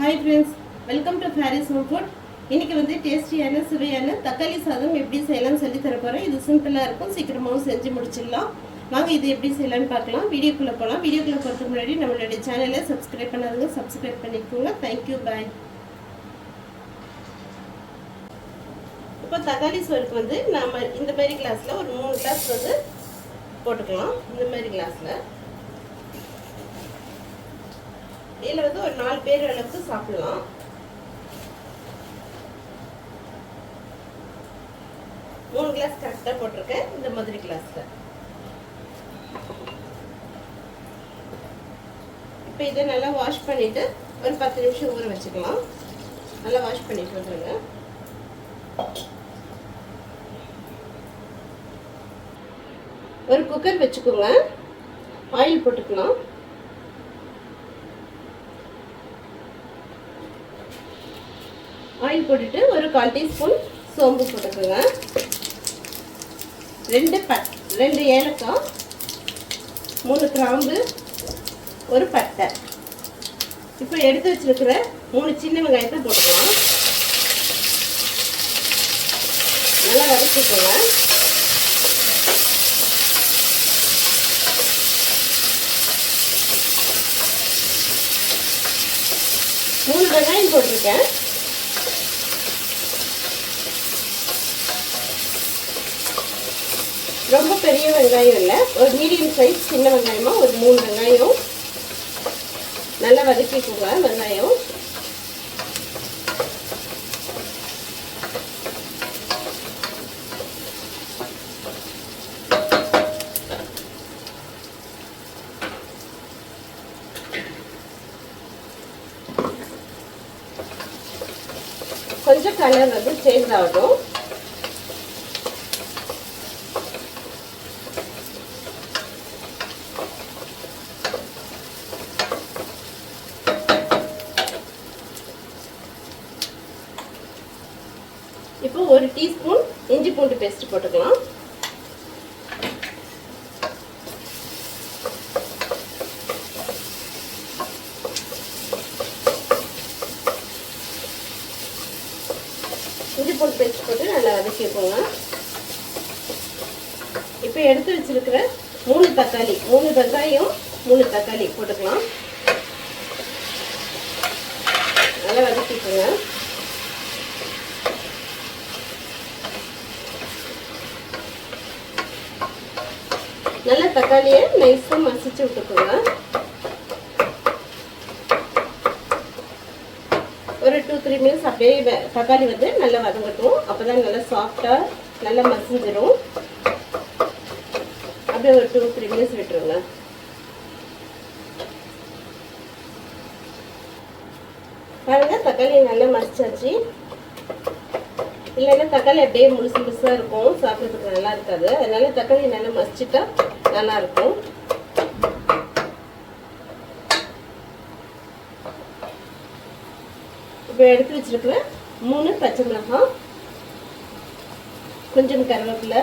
Hi friends welcome to fairy's home food இன்னைக்கு வந்து டேஸ்டியான சுவையான தக்காளி சாதம் எப்படி செய்யலாம்னு சொல்லி தர போகிறேன் இது சிம்பிளாக இருக்கும். சீக்கிரமாகவும் செஞ்சு முடிச்சிடலாம். வாங்க இது எப்படி செய்யலாம்னு பார்க்கலாம். வீடியோக்குள்ளே போகலாம் வீடியோக்குள்ளே போகிறதுக்கு முன்னாடி நம்மளுடைய சேனலை சப்ஸ்கிரைப் பண்ணாதுங்க சப்ஸ்கிரைப் பண்ணிக்கோங்க. தேங்க்யூ பாய் இப்போ தக்காளி சோறுக்கு வந்து நம்ம இந்த மாதிரி கிளாஸில் ஒரு மூணு கிளாஸ் வந்து போட்டுக்கலாம். இந்த மாதிரி கிளாஸில் இதில் வந்து ஒரு நாலு பேர் அளவுக்கு சாப்பிடலாம். மூணு கிளாஸ் கரெக்டாக போட்டிருக்கேன். இந்த மாதிரி கிளாஸில் இப்போ இதை நல்லா வாஷ் பண்ணிவிட்டு ஒரு பத்து நிமிஷம் ஊற வச்சுக்கலாம். நல்லா வாஷ் பண்ணிட்டு வந்துருங்க. ஒரு குக்கர் வச்சுக்கோங்க. ஆயில் போட்டுக்கலாம். ஆயில் போட்டுட்டு ஒரு கால் டீஸ்பூன் சோம்பு போட்டுக்கோங்க. ரெண்டு பட் ரெண்டு ஏலக்காய் மூணு கிராம்பு ஒரு பட்டை. இப்போ எடுத்து வச்சிருக்கிற மூணு சின்ன வெங்காயத்தை போட்டுக்கலாம். நல்லா வதக்கிக்கோங்க. மூணு வெங்காயம் போட்டிருக்கேன். ரொம்ப பெரிய வெங்காயம் இல்லை. ஒரு மீடியம் சைஸ் சின்ன வெங்காயமா ஒரு மூணு வெங்காயம். நல்லா வதக்கிக்கோங்க வெங்காயம். கொஞ்சம் கலர் வந்து சேஞ்ச் ஆகட்டும் இப்போ ஒரு டீஸ்பூன் இஞ்சி பூண்டு பேஸ்ட் போட்டுக்கலாம். இஞ்சி பூண்டு பேஸ்ட் போட்டு நல்லா வதக்கிக்கோங்க. இப்போ எடுத்து வச்சிருக்கிற மூணு தக்காளி மூணு வெங்காயம் மூணு தக்காளி போட்டுக்கலாம். நல்லா வதக்கிக்கோங்க. நல்ல தக்காளியை நைஸாக மசிச்சு விட்டுக்கோங்க. ஒரு டூ த்ரீ மினிட்ஸ் அப்படியே தக்காளி வந்து நல்லா வதங்கட்டும். அப்போ தான் நல்லா சாஃப்டாக நல்லா மசிஞ்சிடும் அப்படியே ஒரு டூ த்ரீ மினிட்ஸ் விட்டுருங்க. பாருங்க தக்காளி நல்லா மசிச்சாச்சு. இல்லைன்னா தக்காளி அப்படியே முழுசு முழுசாக இருக்கும். சாப்பிட்றதுக்கு நல்லா இருக்காது. அதனால தக்காளி நல்லா மசிச்சுட்டா நல்லா இருக்கும். இப்போ எடுத்து வச்சிருக்கிற மூணு பச்சை மிளகாய் கொஞ்சம் கருவேப்பிலை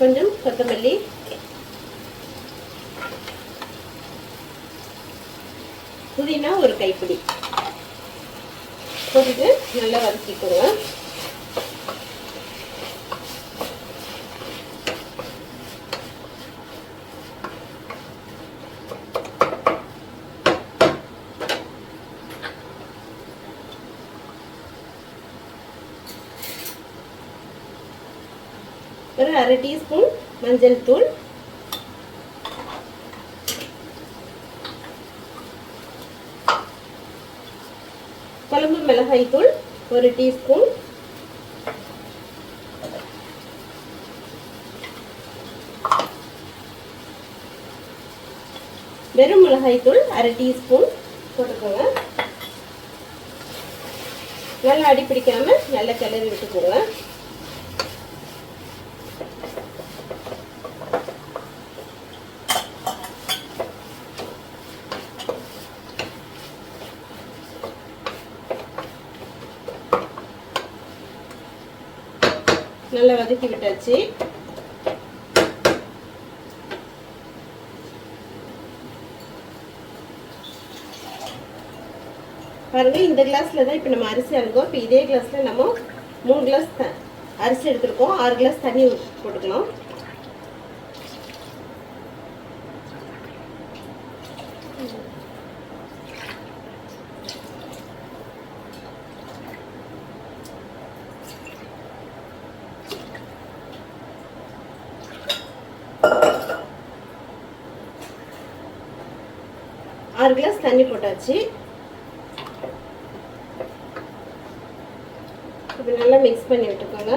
கொஞ்சம் கொத்தமல்லி புதினா ஒரு கைப்பிடி. போட்டுட்டு நல்லா வதக்கிக்கோங்க ஒரு அரை டீஸ்பூன் மஞ்சள் தூள். குழம்பு மிளகாய் தூள் ஒரு டீஸ்பூன். வெறும் மிளகாய் தூள் அரை டீஸ்பூன் போட்டுக்கோங்க. நல்லா அடி பிடிக்காம நல்லா கிளறி விட்டுக்கோங்க நல்லா வதக்கி விட்டாச்சு பாருங்க இந்த கிளாஸில் தான் இப்போ நம்ம அரிசி அழுங்கோம் இப்போ இதே கிளாஸில் நம்ம மூணு கிளாஸ் த அரிசி எடுத்துருக்கோம். ஆறு கிளாஸ் தண்ணி போட்டுக்கலாம். ஆறு கிளாஸ் தண்ணி போட்டாச்சு. இப்போ நல்லா மிக்ஸ் பண்ணி விட்டுக்கோங்க.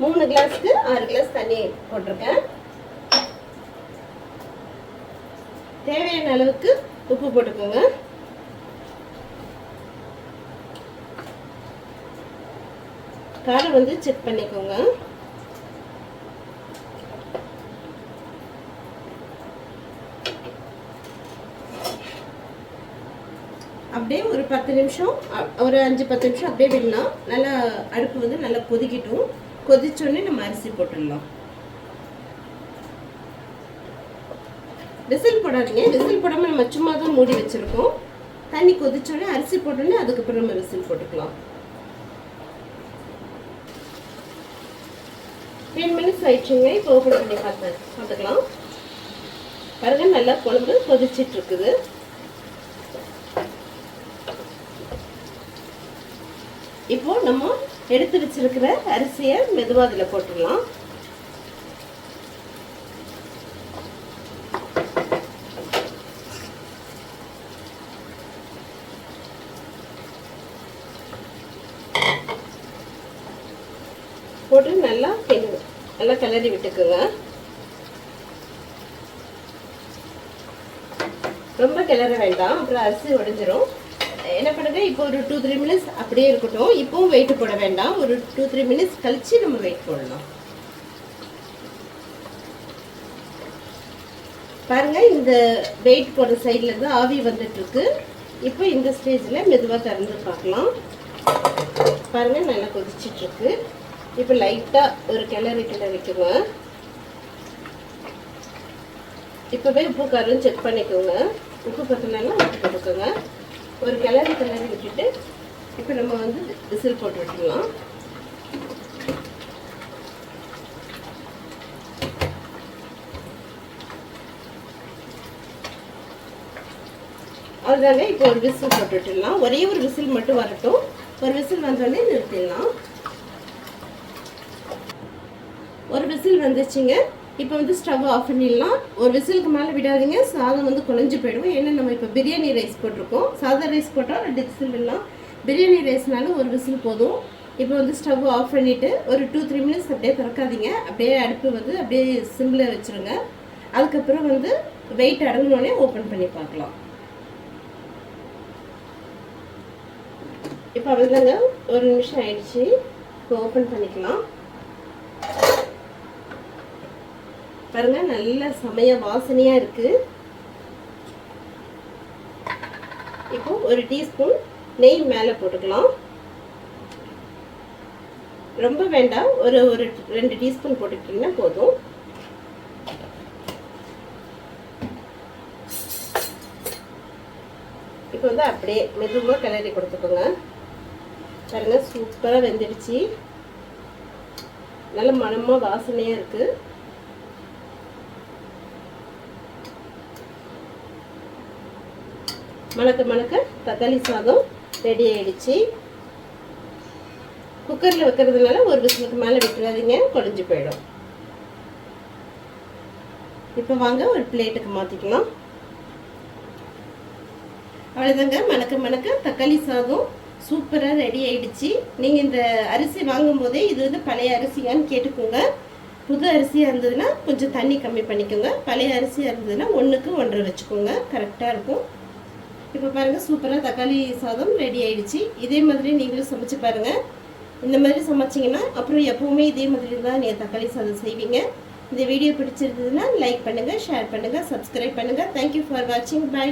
மூணு கிளாஸ்க்கு ஆறு கிளாஸ் தண்ணி போட்டிருக்கேன். தேவையான அளவுக்கு உப்பு போட்டுக்கோங்க. காரம் வந்து செக் பண்ணிக்கோங்க. அப்படியே ஒரு பத்து நிமிஷம் அ- ஒரு அஞ்சு பத்து நிமிஷம் அப்படியே விடலாம். நல்லா அடுப்பு வந்து நல்லா கொதிக்கட்டும். கொதிச்சோடனே நம்ம அரிசி போட்டுடலாம். விசில் போடாதீங்க. விசில் போடாமல் நம்ம சும்மா தான் மூடி வச்சுருக்கோம். தண்ணி கொதிச்சோடனே அரிசி போட்டோன்னே அதுக்கப்புறம் நம்ம விசில் போட்டுக்கலாம். டென் மினிட்ஸ் ஆயிடுச்சுங்க. இப்போ ஓப்பன் பண்ணி பார்த்து பார்த்துக்கலாம். பாருங்க நல்லா குழம்பு கொதிச்சிட்டு இப்போ நம்ம எடுத்து வச்சிருக்கிற அரிசியை மெதுவாக அதில் போட்டுடலாம். போட்டு நல்லா கிண்டு நல்லா கிளறி விட்டுக்குங்க. ரொம்ப கிளற வேண்டாம். அப்புறம் அரிசி உடைஞ்சிரும். என்ன பண்ணுங்க? இப்போ ஒரு டூ த்ரீ மினிட்ஸ் அப்படியே இருக்கட்டும். இப்போவும் வெயிட் போட வேண்டாம். ஒரு டூ த்ரீ மினிட்ஸ் கழிச்சு நம்ம வெயிட் போடலாம். பாருங்க இந்த வெயிட் போடுற சைட்ல இருந்து ஆவி வந்துட்டு இருக்கு. இப்போ இந்த ஸ்டேஜில் மெதுவாக திறந்து பார்க்கலாம். பாருங்க நல்லா கொதிச்சிட்டு இருக்கு. இப்போ லைட்டாக ஒரு கிளறி கிளறிக்குங்க இப்போவே உப்பு காரம் செக் பண்ணிக்கோங்க. உப்பு பத்தினாலும் உப்பு கொடுக்குங்க ஒரு கிளறி கிளறி விட்டுட்டு இப்போ நம்ம வந்து விசில் போட்டு விட்டுடலாம் அதுதாங்க இப்போ ஒரு விசில் போட்டு விட்டுடலாம் ஒரே ஒரு விசில் மட்டும் வரட்டும். ஒரு விசில் வந்தோடனே நிறுத்திடலாம். ஒரு விசில் வந்துச்சுங்க. இப்போ வந்து ஸ்டவ் ஆஃப் பண்ணிடலாம். ஒரு விசிலுக்கு மேலே விடாதீங்க. சாதம் வந்து குழஞ்சி போயிடும். ஏன்னா நம்ம இப்போ பிரியாணி ரைஸ் போட்டிருக்கோம். சாதா ரைஸ் போட்டால் ரெண்டு விசில் விடலாம். பிரியாணி ரைஸ்னாலும் ஒரு விசில் போதும். இப்போ வந்து ஸ்டவ் ஆஃப் பண்ணிவிட்டு ஒரு டூ த்ரீ மினிட்ஸ் அப்படியே திறக்காதீங்க. அப்படியே அடுப்பு வந்து அப்படியே சிம்பிளாக வச்சுருங்க. அதுக்கப்புறம் வந்து வெயிட் அடங்கினோடனே ஓப்பன் பண்ணி பார்க்கலாம். இப்போ அவ்வளோதாங்க ஒரு நிமிஷம் ஆயிடுச்சு. இப்போ ஓப்பன் பண்ணிக்கலாம். பாருங்க நல்ல சமய வாசனையா இருக்கு. இப்போ ஒரு டீஸ்பூன் நெய் மேலே போட்டுக்கலாம். ரொம்ப வேண்டாம் ஒரு ஒரு ரெண்டு டீஸ்பூன் போட்டுக்கிட்டிங்கன்னா போதும். இப்போ வந்து அப்படியே மெதுவாக கிளறி கொடுத்துக்கோங்க. பாருங்க சூப்பராக வெந்துடுச்சு. நல்ல மனமாக வாசனையாக இருக்குது மணக்க மணக்க தக்காளி சாதம் ரெடி ஆயிடுச்சு. குக்கரில் வைக்கிறதுனால ஒரு விசிலுக்கு மேலே விட்டுறாதீங்க குழஞ்சி போயிடும். இப்போ வாங்க ஒரு பிளேட்டுக்கு மாற்றிக்கலாம் அவ்வளோதாங்க மணக்க மணக்க தக்காளி சாதம் சூப்பராக ரெடி ஆயிடுச்சு. நீங்கள் இந்த அரிசி வாங்கும் போதே இது வந்து பழைய அரிசியான்னு கேட்டுக்கோங்க. புது அரிசியாக இருந்ததுன்னா கொஞ்சம் தண்ணி கம்மி பண்ணிக்கோங்க. பழைய அரிசியாக இருந்ததுன்னா ஒன்றுக்கு ஒன்றரை வச்சுக்கோங்க. கரெக்டாக இருக்கும். இப்போ பாருங்கள் சூப்பராக தக்காளி சாதம் ரெடி ஆயிடுச்சு. இதே மாதிரி நீங்களும் சமைச்சு பாருங்கள் இந்த மாதிரி சமைச்சிங்கன்னா அப்புறம் எப்போவுமே இதே மாதிரி தான் நீங்கள் தக்காளி சாதம் செய்வீங்க. இந்த வீடியோ பிடிச்சிருந்ததுன்னா லைக் பண்ணுங்கள் ஷேர் பண்ணுங்கள் சப்ஸ்கிரைப் பண்ணுங்கள் தேங்க்யூ ஃபார் வாட்சிங் பை